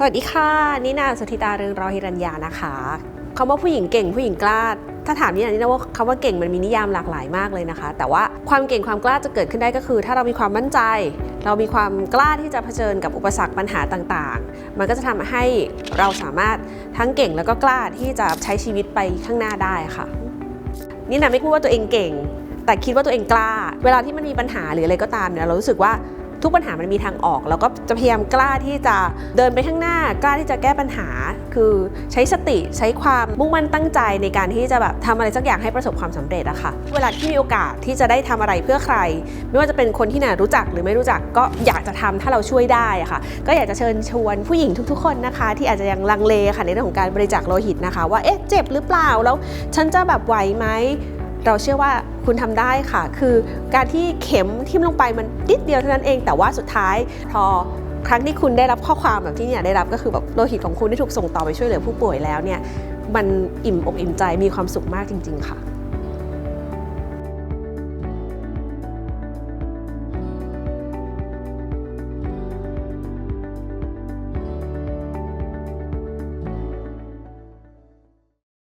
สวัสดีค่ะนินาสุธิตาเรืองรอฮิรัญญานะคะคำว่าผู้หญิงเก่งผู้หญิงกล้า ถ้าถามนี่นะนี่นะว่าคำว่าเก่งมันมีนิยามหลากหลายมากเลยนะคะ แต่ว่าความเก่งความกล้าจะเกิดขึ้นได้ก็คือ ถ้าเรามีความมั่นใจ เรามีความกล้าที่จะเผชิญกับอุปสรรคปัญหาต่างๆ มันก็จะทำให้เราสามารถทั้งเก่งแล้วก็กล้าที่จะใช้ชีวิตไปข้างหน้าได้ค่ะ นี่นะไม่พูดว่าตัวเองเก่ง แต่คิดว่าตัวเองกล้า เวลาที่มันมีปัญหาหรืออะไรก็ตามเนี่ยเรารู้สึกว่า ทุกปัญหามันมีทางออก แล้วก็จะพยายามกล้าที่จะเดินไปข้างหน้า กล้าที่จะแก้ปัญหา คือใช้สติใช้ความมุ่งมั่นตั้งใจในการที่จะแบบทำอะไรสักอย่างให้ประสบความสำเร็จอะค่ะ เวลาที่มีโอกาสที่จะได้ทำอะไรเพื่อใคร ไม่ว่าจะเป็นคนที่น่ารู้จักหรือไม่รู้จักก็อยากจะทำถ้าเราช่วยได้อะค่ะ ก็อยากจะเชิญชวนผู้หญิงทุก ๆ คนนะคะ ที่อาจจะยังลังเลค่ะในเรื่องของการบริจาคโลหิตนะคะ ว่าเอ๊ะเจ็บหรือเปล่าแล้วฉันจะแบบไหวไหม เราเชื่อว่าคุณทำได้ค่ะ คือการที่เข็มทิ่มลงไปมันนิดเดียวเท่านั้นเอง แต่ว่าสุดท้ายพอครั้งที่คุณได้รับข้อความแบบที่เนี่ยได้รับก็คือแบบโลหิตของคุณได้ถูกส่งต่อไปช่วยเหลือผู้ป่วยแล้วเนี่ยมันอิ่มอกอิ่มใจมีความสุขมากจริง ๆ ค่ะ